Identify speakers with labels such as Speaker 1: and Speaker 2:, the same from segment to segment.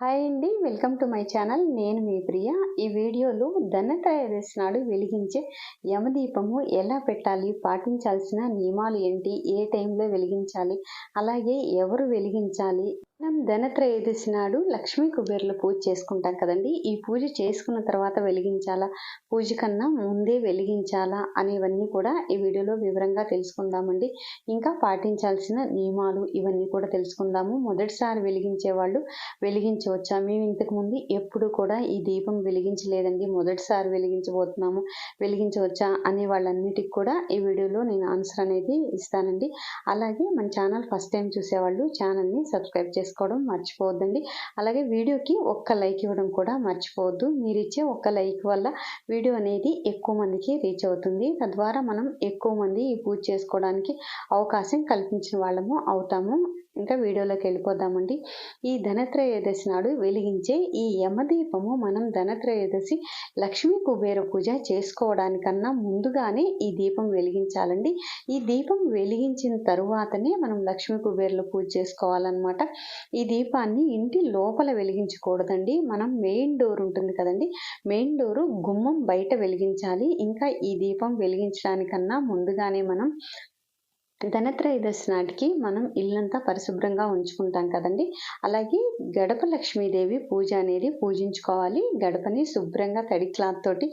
Speaker 1: Hi అండి welcome to my channel. నేను మీ ప్రియ. ఈ వీడియోలో ధనత్రయోదశి నాడు వెలిగించే యమదీపము ఎలా పెట్టాలి పాటించాల్సిన నియమాలు ఏంటి ఏ టైంలో వెలిగించాలి అలాగే ఎవరు వెలిగించాలి మనం ధనత్రయోదశి నాడు లక్ష్మీ కుబేర్లు పూజ చేసుకుంటాం కదండి. ఈ పూజ చేసుకున్న తర్వాత వెలిగించాలా? పూజ కన్నా ముందే వెలిగించాలా? అనేవన్నీ కూడా ఈ వీడియోలో వివరంగా తెలుసుకుందామండి. ఇంకా పాటించాల్సిన నియమాలు ఇవన్నీ కూడా తెలుసుకుందాము. మొదటిసారి వెలిగించే వాళ్ళు వెలిగించవచ్చా? మేము ఇంతకు ముందు ఎప్పుడు కూడా ఈ దీపం వెలిగించలేదండి. మొదటిసారి వెలిగించబోతున్నాము. వెలిగించవచ్చా? అనే వాళ్ళన్నిటికి కూడా ఈ వీడియోలో నేను ఆన్సర్ అనేది ఇస్తానండి. అలాగే మన ఛానల్ ఫస్ట్ టైం చూసేవాళ్ళు ఛానల్ని సబ్స్క్రైబ్ చేసుకోవడం మర్చిపోవద్దండి. అలాగే వీడియోకి ఒక్క లైక్ ఇవ్వడం కూడా మర్చిపోవద్దు. మీరు ఇచ్చే ఒక్క లైక్ వల్ల వీడియో అనేది ఎక్కువ మందికి రీచ్ అవుతుంది. తద్వారా మనం ఎక్కువ మంది ఈ పూజ చేసుకోవడానికి అవకాశం కల్పించిన వాళ్ళము అవుతాము. ఇంకా వీడియోలోకి వెళ్ళిపోదామండి. ఈ ధనత్రయోదశి నాడు వెలిగించే ఈ యమదీపము మనం ధనత్రయోదశి లక్ష్మీ కుబేర పూజ చేసుకోవడానికన్నా ముందుగానే ఈ దీపం వెలిగించాలండి. ఈ దీపం వెలిగించిన తరువాతనే మనం లక్ష్మీ కుబేరుల పూజ చేసుకోవాలన్నమాట. ఈ దీపాన్ని ఇంటి లోపల వెలిగించకూడదండి. మనం మెయిన్ డోర్ ఉంటుంది కదండి. మెయిన్ డోరు గుమ్మం బయట వెలిగించాలి. ఇంకా ఈ దీపం వెలిగించడానికన్నా ముందుగానే మనం ధనత్రయోదశి నాటికి మనం ఇల్లంతా పరిశుభ్రంగా ఉంచుకుంటాం కదండి. అలాగే గడప లక్ష్మీదేవి పూజ అనేది పూజించుకోవాలి. గడపని శుభ్రంగా తడి క్లాత్ తోటి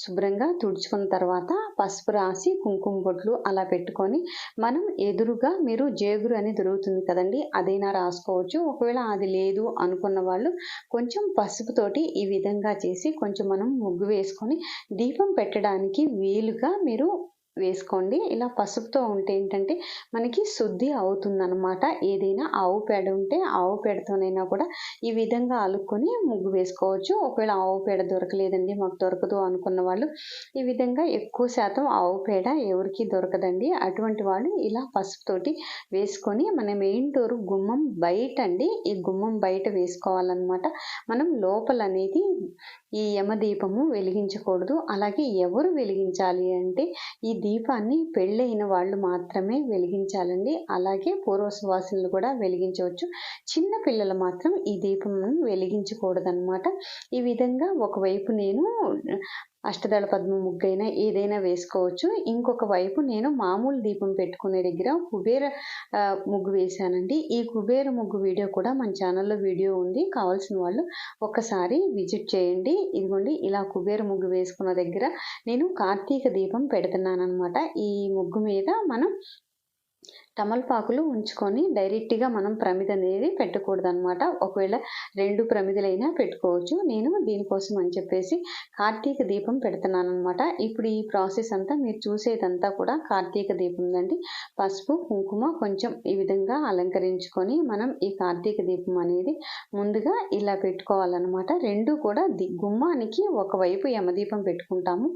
Speaker 1: శుభ్రంగా తుడుచుకున్న తర్వాత పసుపు రాసి కుంకుమ బొట్లు అలా పెట్టుకొని మనం ఎదురుగా మీరు జేగురు అని దొరుకుతుంది కదండి. అదైనా రాసుకోవచ్చు. ఒకవేళ అది లేదు అనుకున్న వాళ్ళు కొంచెం పసుపుతోటి ఈ విధంగా చేసి కొంచెం మనం ముగ్గు వేసుకొని దీపం పెట్టడానికి వీలుగా మీరు వేసుకోండి. ఇలా పసుపుతో ఉంటే ఏంటంటే మనకి శుద్ధి అవుతుందన్నమాట. ఏదైనా ఆవు పేడ ఉంటే ఆవు పేడతోనైనా కూడా ఈ విధంగా అలుక్కొని ముగ్గు వేసుకోవచ్చు. ఒకవేళ ఆవు పేడ దొరకలేదండి మాకు దొరకదు అనుకున్న వాళ్ళు ఈ విధంగా ఎక్కువ శాతం ఆవు పేడ ఎవరికి దొరకదండి. అటువంటి వాళ్ళు ఇలా పసుపుతోటి వేసుకొని మన మెయిన్ డోర్ గుమ్మం బయట అండి ఈ గుమ్మం బయట వేసుకోవాలన్నమాట. మనం లోపల అనేది ఈ యమదీపము వెలిగించకూడదు. అలాగే ఎవరు వెలిగించాలి అంటే ఈ దీపాన్ని పెళ్ళైన వాళ్ళు మాత్రమే వెలిగించాలండి. అలాగే పూర్వసువాసులు కూడా వెలిగించవచ్చు. చిన్న పిల్లలు మాత్రం ఈ దీపం వెలిగించకూడదన్నమాట. ఈ విధంగా ఒకవైపు నేను అష్టదళ పద్మ ముగ్గైనా ఏదైనా వేసుకోవచ్చు. ఇంకొక వైపు నేను మామూలు దీపం పెట్టుకునే దగ్గర కుబేర ముగ్గు వేశానండి. ఈ కుబేర ముగ్గు వీడియో కూడా మన ఛానల్లో వీడియో ఉంది. కావాల్సిన వాళ్ళు ఒకసారి విజిట్ చేయండి. ఇదిగోండి ఇలా కుబేర ముగ్గు వేసుకున్న దగ్గర నేను కార్తీక దీపం పెడుతున్నాను అనమాట ఈ ముగ్గు మీద మనం తమలపాకులు ఉంచుకొని డైరెక్ట్గా మనం ప్రమిద అనేది పెట్టకూడదు అనమాట ఒకవేళ రెండు ప్రమిదలైనా పెట్టుకోవచ్చు. నేను దీనికోసం అని చెప్పేసి కార్తీక దీపం పెడుతున్నాను అనమాట ఇప్పుడు ఈ ప్రాసెస్ అంతా మీరు చూసేదంతా కూడా కార్తీక దీపం అండి. పసుపు కుంకుమ కొంచెం ఈ విధంగా అలంకరించుకొని మనం ఈ కార్తీక దీపం అనేది ముందుగా ఇలా పెట్టుకోవాలన్నమాట. రెండు కూడా గుమ్మానికి ఒకవైపు యమదీపం పెట్టుకుంటాము.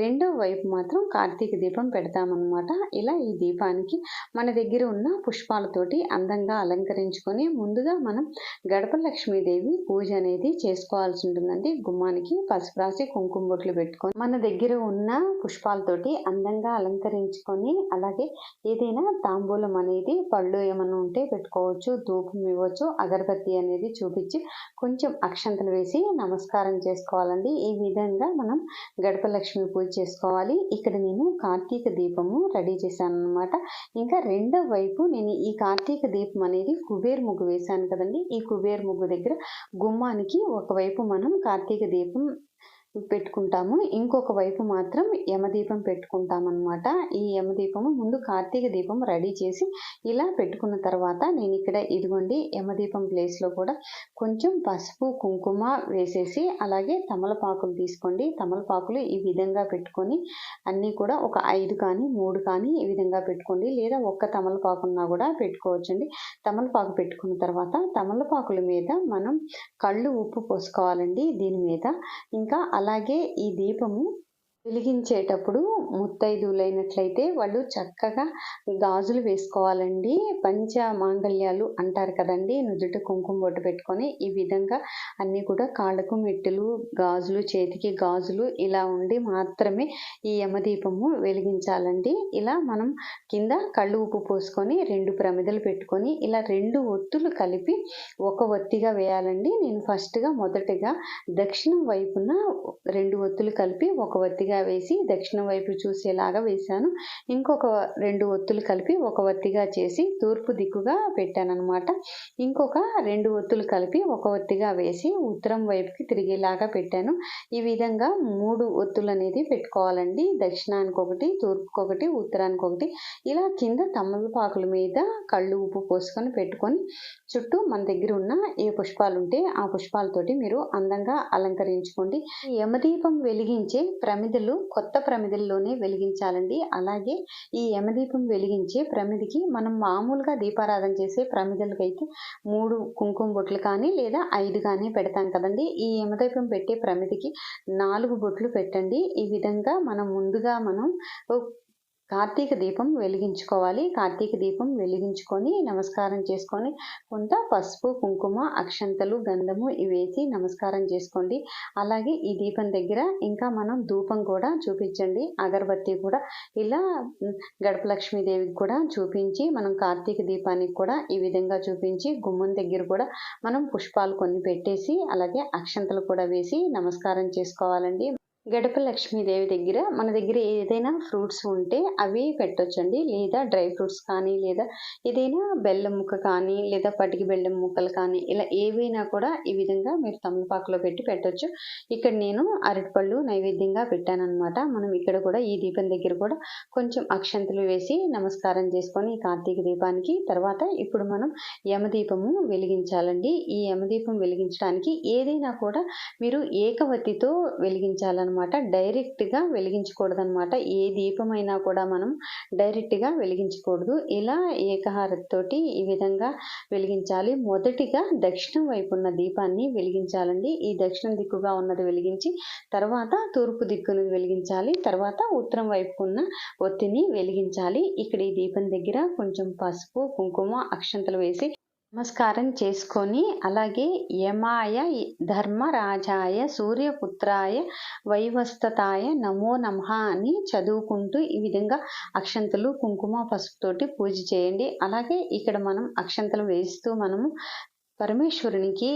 Speaker 1: రెండో వైపు మాత్రం కార్తీక దీపం పెడతామన్నమాట. ఇలా ఈ దీపానికి మన దగ్గర దగ్గర ఉన్న పుష్పాలతోటి అందంగా అలంకరించుకొని ముందుగా మనం గడప లక్ష్మీదేవి పూజ అనేది చేసుకోవాల్సి ఉంటుందండి. గుమ్మానికి పసుపు రాసి కుంకుమ బొట్లు పెట్టుకొని మన దగ్గర ఉన్న పుష్పాలతోటి అందంగా అలంకరించుకొని అలాగే ఏదైనా తాంబూలం అనేది పళ్ళు ఏమైనా ఉంటే పెట్టుకోవచ్చు ధూపం ఇవ్వచ్చు అగరబత్తి అనేది చూపించి కొంచెం అక్షంతలు వేసి నమస్కారం చేసుకోవాలండి. ఈ విధంగా మనం గడప లక్ష్మి పూజ చేసుకోవాలి. ఇక్కడ నేను కార్తీక దీపము రెడీ చేశాను అనమాట ఇంకా రెండు వైపు నేను ఈ కార్తీక దీపం అనేది కుబేర్ ముగ్గు వేశాను కదండి. ఈ కుబేర్ ముగ్గు దగ్గర గుమ్మానికి ఒకవైపు మనం కార్తీక దీపం పెట్టుకుంటాము. ఇంకొక వైపు మాత్రం యమదీపం పెట్టుకుంటాం అనమాట ఈ యమదీపము ముందు కార్తీక దీపం రెడీ చేసి ఇలా పెట్టుకున్న తర్వాత నేను ఇక్కడ ఇదిగోండి యమదీపం ప్లేస్లో కూడా కొంచెం పసుపు కుంకుమ వేసేసి అలాగే తమలపాకులు తీసుకోండి. తమలపాకులు ఈ విధంగా పెట్టుకొని అన్నీ కూడా ఒక ఐదు కానీ మూడు కానీ ఈ విధంగా పెట్టుకోండి. లేదా ఒక్క తమలపాకున్నా కూడా పెట్టుకోవచ్చండి. తమలపాకు పెట్టుకున్న తర్వాత తమలపాకుల మీద మనం కళ్ళు ఉప్పు పోసుకోవాలండి. దీని మీద ఇంకా అలాగే ఈ దీపము వెలిగించేటప్పుడు ముత్తైదువులైనట్లయితే వాళ్ళు చక్కగా గాజులు వేసుకోవాలండి. పంచ మాంగళ్యాలు అంటారు కదండి. నుదుట కుంకుమ బొట్టు పెట్టుకొని ఈ విధంగా అన్నీ కూడా కాళ్ళకు మెట్టులు గాజులు చేతికి గాజులు ఇలా ఉండి మాత్రమే ఈ యమదీపము వెలిగించాలండి. ఇలా మనం కింద కళ్ళు ఉప్పు పోసుకొని రెండు ప్రమిదలు పెట్టుకొని ఇలా రెండు ఒత్తులు కలిపి ఒక ఒత్తిగా వేయాలండి. నేను ఫస్ట్గా మొదటగా దక్షిణం వైపున రెండు ఒత్తులు కలిపి ఒక ఒత్తిగా వేసి దక్షిణం వైపు చూసేలాగా వేశాను. ఇంకొక రెండు ఒత్తులు కలిపి ఒక ఒత్తిగా చేసి తూర్పు దిక్కుగా పెట్టానమాట ఇంకొక రెండు ఒత్తులు కలిపి ఒక ఒత్తిగా వేసి ఉత్తరం వైపుకి తిరిగేలాగా పెట్టాను. ఈ విధంగా మూడు ఒత్తులు అనేది పెట్టుకోవాలండి. దక్షిణానికి ఒకటి తూర్పుకి ఒకటి ఉత్తరానికి ఒకటి ఇలా కింద తమలపాకుల మీద కళ్ళు ఉప్పు పోసుకొని పెట్టుకొని చుట్టూ మన దగ్గర ఉన్న ఏ పుష్పాలు ఉంటే ఆ పుష్పాలతోటి మీరు అందంగా అలంకరించుకోండి. యమదీపం వెలిగించే ప్రమిదలు కొత్త ప్రమిదల్లోనే వెలిగించాలండి. అలాగే ఈ యమదీపం వెలిగించే ప్రమిదికి మనం మామూలుగా దీపారాధన చేసే ప్రమిదలకైతే మూడు కుంకుమ బొట్లు కానీ లేదా ఐదు కానీ పెడతాం కదండి. ఈ యమదీపం పెట్టే ప్రమిదికి నాలుగు బొట్లు పెట్టండి. ఈ విధంగా మనం ముందుగా మనం కార్తీక దీపం వెలిగించుకోవాలి. కార్తీక దీపం వెలిగించుకొని నమస్కారం చేసుకొని కొంత పసుపు కుంకుమ అక్షంతలు గంధము ఇవేసి నమస్కారం చేసుకోండి. అలాగే ఈ దీపం దగ్గర ఇంకా మనం ధూపం కూడా చూపించండి. అగరబత్తి కూడా ఇలా గడప లక్ష్మీదేవికి కూడా చూపించి మనం కార్తీక దీపానికి కూడా ఈ విధంగా చూపించి గుమ్మం దగ్గర కూడా మనం పుష్పాలు కొన్ని పెట్టేసి అలాగే అక్షంతలు కూడా వేసి నమస్కారం చేసుకోవాలండి. గడప లక్ష్మీదేవి దగ్గర మన దగ్గర ఏదైనా ఫ్రూట్స్ ఉంటే అవి పెట్టొచ్చండి. లేదా డ్రై ఫ్రూట్స్ కానీ లేదా ఏదైనా బెల్లం ముక్క కానీ లేదా పటికి బెల్లం ముక్కలు కానీ ఇలా ఏవైనా కూడా ఈ విధంగా మీరు తమలపాకులో పెట్టి పెట్టొచ్చు. ఇక్కడ నేను అరటిపళ్ళు నైవేద్యంగా పెట్టానమాట మనం ఇక్కడ కూడా ఈ దీపం దగ్గర కూడా కొంచెం అక్షంతలు వేసి నమస్కారం చేసుకొని కార్తీక దీపానికి తర్వాత ఇప్పుడు మనం యమదీపము వెలిగించాలండి. ఈ యమదీపం వెలిగించడానికి ఏదైనా కూడా మీరు ఏకవతితో వెలిగించాలన్నమాట. అనమాట. డైరెక్ట్గా వెలిగించకూడదనమాట. ఏ దీపమైనా కూడా మనం డైరెక్ట్గా వెలిగించకూడదు. ఇలా ఏకహారతోటి ఈ విధంగా వెలిగించాలి. మొదటిగా దక్షిణం వైపు ఉన్న దీపాన్ని వెలిగించాలండి. ఈ దక్షిణం దిక్కుగా ఉన్నది వెలిగించి తర్వాత తూర్పు దిక్కును వెలిగించాలి. తర్వాత ఉత్తరం వైపు ఉన్న ఒత్తిని వెలిగించాలి. ఇక్కడ ఈ దీపం దగ్గర కొంచెం పసుపు కుంకుమ అక్షంతలు వేసి నమస్కారం చేసుకొని అలాగే యమాయ ధర్మరాజాయ సూర్యపుత్రాయ వైవస్తతాయ నమో నమ అని చదువుకుంటూ ఈ విధంగా అక్షంతలు కుంకుమ పసుపుతోటి పూజ చేయండి. అలాగే ఇక్కడ మనం అక్షంతలు వేస్తూ మనము పరమేశ్వరునికి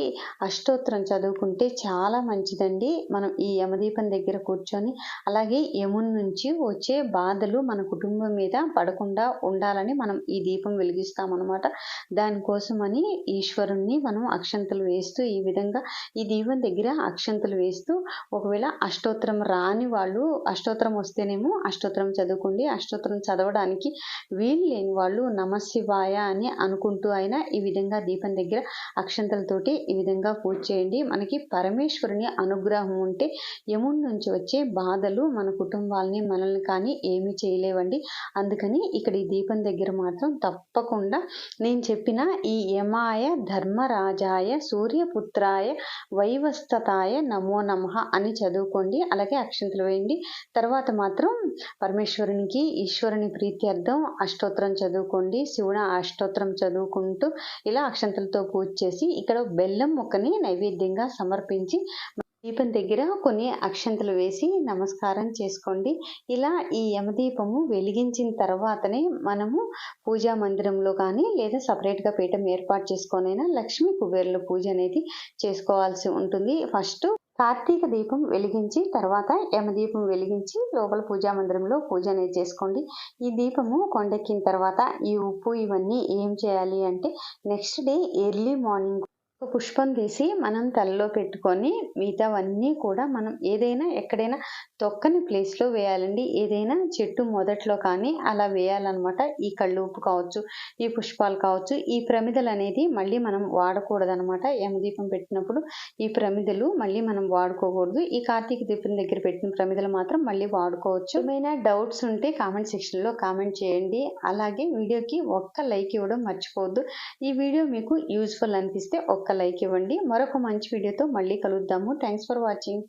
Speaker 1: అష్టోత్తరం చదువుకుంటే చాలా మంచిదండి. మనం ఈ యమదీపం దగ్గర కూర్చొని అలాగే యముని నుంచి వచ్చే బాధలు మన కుటుంబం మీద పడకుండా ఉండాలని మనం ఈ దీపం వెలిగిస్తామన్నమాట. దానికోసమని ఈశ్వరుణ్ణి మనం అక్షంతలు వేస్తూ ఈ విధంగా ఈ దీపం దగ్గర అక్షంతలు వేస్తూ ఒకవేళ అష్టోత్తరం రాని వాళ్ళు అష్టోత్తరం వస్తేనేమో అష్టోత్తరం చదువుకోండి. అష్టోత్తరం చదవడానికి వీలు లేని వాళ్ళు నమశివాయ అని అనుకుంటూ అయినా ఈ విధంగా దీపం దగ్గర అక్షంతలతోటి ఈ విధంగా పూజ చేయండి. మనకి పరమేశ్వరుని అనుగ్రహం ఉంటే యముని నుంచి వచ్చే బాధలు మన కుటుంబాలని మనల్ని కానీ ఏమీ చేయలేవండి. అందుకని ఇక్కడ ఈ దీపం దగ్గర మాత్రం తప్పకుండా నేను చెప్పిన ఈ యమాయ ధర్మరాజాయ సూర్యపుత్రాయ వైవస్థతాయ నమో నమ అని చదువుకోండి. అలాగే అక్షంతలు వేయండి. తర్వాత మాత్రం పరమేశ్వరునికి ఈశ్వరుని ప్రీత్యర్థం అష్టోత్తరం చదువుకోండి. శివుని అష్టోత్తరం చదువుకుంటూ ఇలా అక్షంతలతో పూజ చేసి ఇక్కడ బెల్లం ముక్కని నైవేద్యంగా సమర్పించి దీపం దగ్గర కొన్ని అక్షంతలు వేసి నమస్కారం చేసుకోండి. ఇలా ఈ యమదీపము వెలిగించిన తర్వాతనే మనము పూజా మందిరంలో కానీ లేదా సపరేట్గా పీఠం ఏర్పాటు చేసుకొనైనా లక్ష్మీ కుబేరుల పూజ అనేది చేసుకోవాల్సి ఉంటుంది. ఫస్ట్ కార్తీక దీపం వెలిగించి తర్వాత యమదీపం వెలిగించి లోపల పూజా మందిరంలో పూజ అనేది చేసుకోండి. ఈ దీపము కొండెక్కిన తర్వాత ఈ ఉప్పు ఇవన్నీ ఏం చేయాలి అంటే నెక్స్ట్ డే ఎర్లీ మార్నింగ్ ఒక పుష్పం తీసి మనం తలలో పెట్టుకొని మిగతావన్నీ కూడా మనం ఏదైనా ఎక్కడైనా తొక్కని ప్లేస్లో వేయాలండి. ఏదైనా చెట్టు మొదట్లో కానీ అలా వేయాలన్నమాట. ఈ కళ్ళు ఉప్పు కావచ్చు ఈ పుష్పాలు కావచ్చు ఈ ప్రమిదలు అనేది మళ్ళీ మనం వాడకూడదనమాట యమదీపం పెట్టినప్పుడు ఈ ప్రమిదలు మళ్ళీ మనం వాడుకోకూడదు. ఈ కార్తీక దీపం దగ్గర పెట్టిన ప్రమిదలు మాత్రం మళ్ళీ వాడుకోవచ్చు. ఏమైనా డౌట్స్ ఉంటే కామెంట్ సెక్షన్లో కామెంట్ చేయండి. అలాగే వీడియోకి ఒక్క లైక్ ఇవ్వడం మర్చిపోవద్దు. ఈ వీడియో మీకు యూజ్ఫుల్ అనిపిస్తే ఒక్క లైక్ ఇవ్వండి. మరొక మంచి వీడియోతో మళ్ళీ కలుద్దాము. Thanks for watching